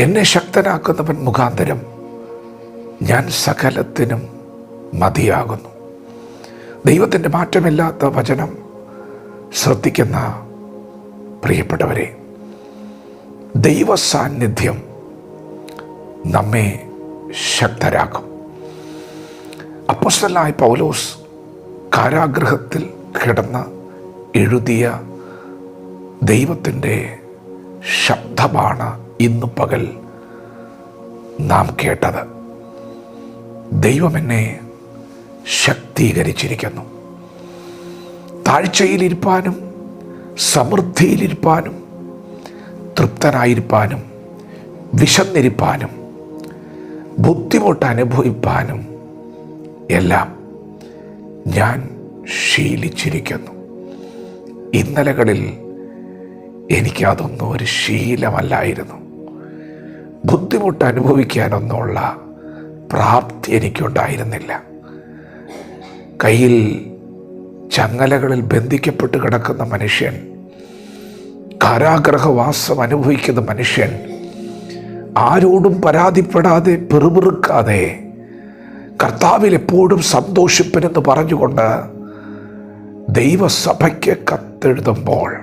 എന്നെ ശക്തനാക്കുന്നവൻ മുഖാന്തരം ഞാൻ സകലത്തിനും മതിയാകുന്നു. ദൈവത്തിന്റെ മാറ്റമില്ലാത്ത വചനം ശ്രദ്ധിക്കുന്ന പ്രിയപ്പെട്ടവരെ ദൈവ സാന്നിധ്യം നമ്മെ ശക്തരാക്കും. അപ്പോസ്റ്റലായ പൗലോസ് കാരാഗ്രഹത്തിൽ കിടന്ന് എഴുതിയ ദൈവത്തിന്റെ ശബ്ദമാണ് ഇന്ന് പകൽ നാം കേട്ടത്. ദൈവം എന്നെ ശക്തീകരിച്ചിരിക്കുന്നു. താഴ്ചയിലിരിപ്പാനും സമൃദ്ധിയിലിരിപ്പാനും തൃപ്തനായിരിപ്പാനും വിശന്നിരിപ്പാനും ബുദ്ധിമുട്ട് അനുഭവിപ്പാനും എല്ലാം ഞാൻ ശീലിച്ചിരിക്കുന്നു. ഇന്നലകളിൽ എനിക്കതൊന്നും ഒരു ശീലമല്ലായിരുന്നു. ബുദ്ധിമുട്ട് അനുഭവിക്കാനൊന്നുമുള്ള പ്രാപ്തി എനിക്കുണ്ടായിരുന്നില്ല. കയ്യിൽ ചങ്ങലകളിൽ ബന്ധിക്കപ്പെട്ട് കിടക്കുന്ന മനുഷ്യൻ കാരാഗ്രഹവാസം അനുഭവിക്കുന്ന മനുഷ്യൻ ആരോടും പരാതിപ്പെടാതെ പെറുപിറുക്കാതെ കർത്താവിൽ എപ്പോഴും സന്തോഷിപ്പനെന്ന് പറഞ്ഞുകൊണ്ട് ദൈവസഭയ്ക്ക് കത്തെഴുതുമ്പോൾ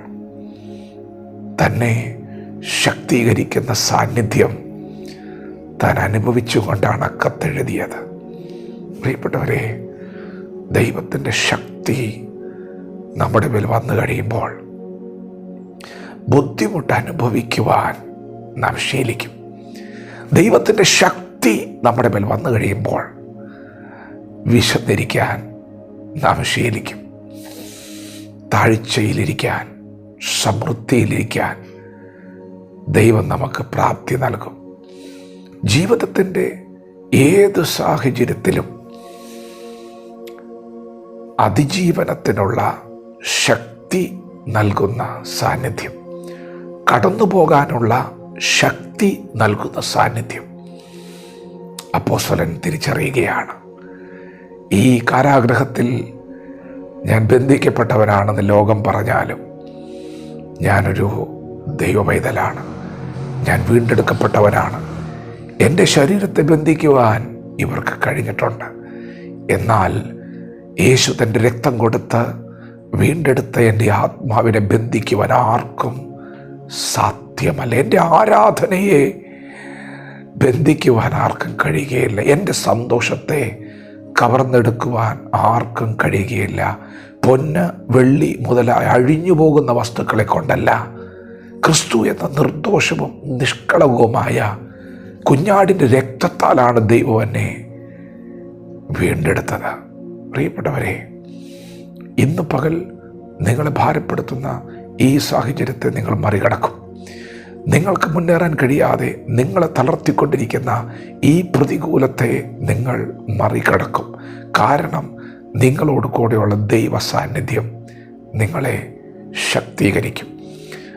തന്നെ ശക്തീകരിക്കുന്ന സാന്നിധ്യം താൻ അനുഭവിച്ചുകൊണ്ടാണ് കത്തെഴുതിയത് പ്രിയപ്പെട്ടവരെ ദൈവത്തിന്റെ ശക്തി നമ്മുടെ മേൽ വന്നു കഴിയുമ്പോൾ ബുദ്ധിമുട്ട് അനുഭവിക്കുവാൻ നാം ശീലിക്കും. ദൈവത്തിന്റെ ശക്തി നമ്മുടെ മേൽ വന്നു കഴിയുമ്പോൾ വിശന്നിരിക്കാൻ നാം ശീലിക്കും. താഴ്ചയിലിരിക്കാൻ സമൃദ്ധിയിലിരിക്കാൻ ദൈവം നമുക്ക് പ്രാപ്തി നൽകും. ജീവിതത്തിന്റെ ഏത് സാഹചര്യത്തിലും അതിജീവനത്തിനുള്ള ശക്തി നൽകുന്ന സാന്നിധ്യം കടന്നു പോകാനുള്ള ശക്തി നൽകുന്ന സാന്നിധ്യം അപ്പോസ്വലൻ തിരിച്ചറിയുകയാണ്. ഈ കാരാഗ്രഹത്തിൽ ഞാൻ ബന്ധിക്കപ്പെട്ടവനാണെന്ന് ലോകം പറഞ്ഞാലും ഞാനൊരു ദൈവവൈതലാണ് ഞാൻ വീണ്ടെടുക്കപ്പെട്ടവനാണ്. എന്റെ ശരീരത്തെ ബന്ധിക്കുവാൻ ഇവർക്ക് കഴിഞ്ഞിട്ടുണ്ട്. എന്നാൽ യേശു തന്റെ രക്തം കൊടുത്ത് വീണ്ടെടുത്ത എന്റെ ആത്മാവിനെ ബന്ധിക്കുവാൻ ആർക്കും സാധ്യമല്ല. എന്റെ ആരാധനയെ ബന്ധിക്കുവാൻ ആർക്കും കഴിയുകയില്ല. എന്റെ സന്തോഷത്തെ കവർന്നെടുക്കുവാൻ ആർക്കും കഴിയുകയില്ല. പൊന്ന് വെള്ളി മുതലായ അഴിഞ്ഞു പോകുന്ന വസ്തുക്കളെ കൊണ്ടല്ല ക്രിസ്തു എന്ന നിർദോഷവും നിഷ്കളവുമായ കുഞ്ഞാടിന്റെ രക്തത്താലാണ് ദൈവം എന്നെ വീണ്ടെടുത്തത്. പ്രിയപ്പെട്ടവരെ ഇന്ന് പകൽ നിങ്ങളെ ഭാരപ്പെടുത്തുന്ന ഈ സാഹചര്യത്തെ നിങ്ങൾ മറികടക്കും. നിങ്ങൾക്ക് മുന്നേറാൻ കഴിയാതെ നിങ്ങളെ തളർത്തിക്കൊണ്ടിരിക്കുന്ന ഈ പ്രതികൂലത്തെ നിങ്ങൾ മറികടക്കും. കാരണം നിങ്ങളോട് കൂടെയുള്ള ദൈവ സാന്നിധ്യം നിങ്ങളെ ശക്തീകരിക്കും.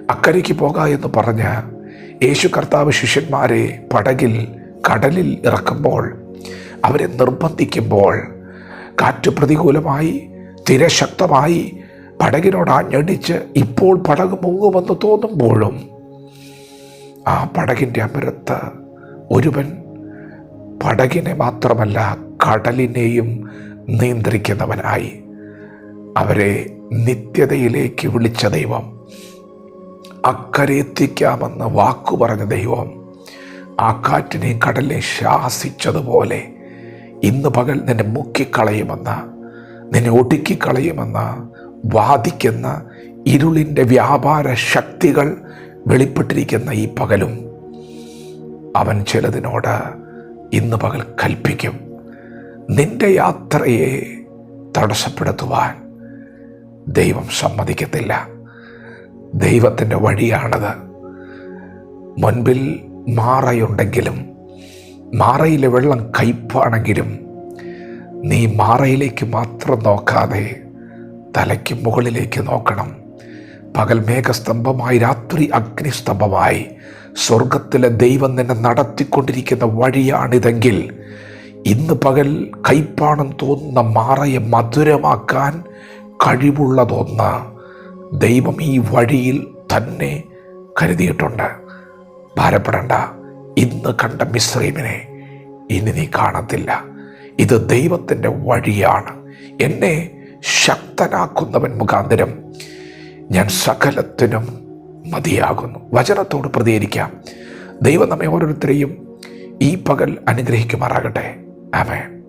അക്കരയ്ക്ക് പോക എന്ന് പറഞ്ഞ് യേശു കർത്താവ് ശിഷ്യന്മാരെ പടകിൽ കടലിൽ ഇറക്കുമ്പോൾ അവരെ നിർബന്ധിക്കുമ്പോൾ കാറ്റ് പ്രതികൂലമായി തിരശക്തമായി പടകിനോട് ആഞ്ഞടിച്ച് ഇപ്പോൾ പടക് മുങ്ങുമെന്ന് തോന്നുമ്പോഴും ആ പടകിന്റെ അമരത്ത് ഒരുവൻ പടകിനെ മാത്രമല്ല കടലിനെയും നിയന്ത്രിക്കുന്നവനായി. അവരെ നിത്യതയിലേക്ക് വിളിച്ച ദൈവം അക്കരെ എത്തിക്കാമെന്ന് വാക്കു പറഞ്ഞ ദൈവം ആ കാറ്റിനെയും കടലിനെ ശാസിച്ചതുപോലെ ഇന്ന് പകൽ നിന്നെ മുക്കിക്കളയുമെന്ന് നിന്നെ ഒടുക്കിക്കളയുമെന്ന് വാദിക്കുന്ന ഇരുളിന്റെ വ്യാപാര ശക്തികൾ വെളിപ്പെട്ടിരിക്കുന്ന ഈ പകലും അവൻ ചിലതിനോട് ഇന്ന് പകൽ കൽപ്പിക്കും. നിന്റെ യാത്രയെ തടസ്സപ്പെടുത്തുവാൻ ദൈവം സമ്മതിക്കത്തില്ല. ദൈവത്തിന്റെ വഴിയാണത്. മുൻപിൽ മാറയുണ്ടെങ്കിലും മാറയിലെ വെള്ളം കയ്പാണെങ്കിലും നീ മാറയിലേക്ക് മാത്രം നോക്കാതെ തലയ്ക്ക് മുകളിലേക്ക് നോക്കണം. പകൽ മേഘസ്തംഭമായി രാത്രി അഗ്നിസ്തംഭമായി സ്വർഗത്തിലെ ദൈവം നിന്നെ നടത്തിക്കൊണ്ടിരിക്കുന്ന വഴിയാണിതെങ്കിൽ ഇന്ന് പകൽ കയ്പാണെന്ന് തോന്നുന്ന മാറയെ മധുരമാക്കാൻ കഴിവുള്ളതൊന്ന് ദൈവം ഈ വഴിയിൽ തന്നെ കരുതിയിട്ടുണ്ട്. ഭാരപ്പെടേണ്ട. ഇന്ന് കണ്ട മിശ്രീമിനെ ഇനി നീ കാണത്തില്ല. ഇത് ദൈവത്തിന്റെ വഴിയാണ്. എന്നെ ശക്തനാക്കുന്നവൻ മുഖാന്തരം ഞാൻ സകലത്തിനും മതിയാകുന്നു. വചനത്തോട് പ്രതികരിക്കാം. ദൈവം നമ്മെ ഓരോരുത്തരെയും ഈ പകൽ അനുഗ്രഹിക്കുമാറാകട്ടെ. ആമേ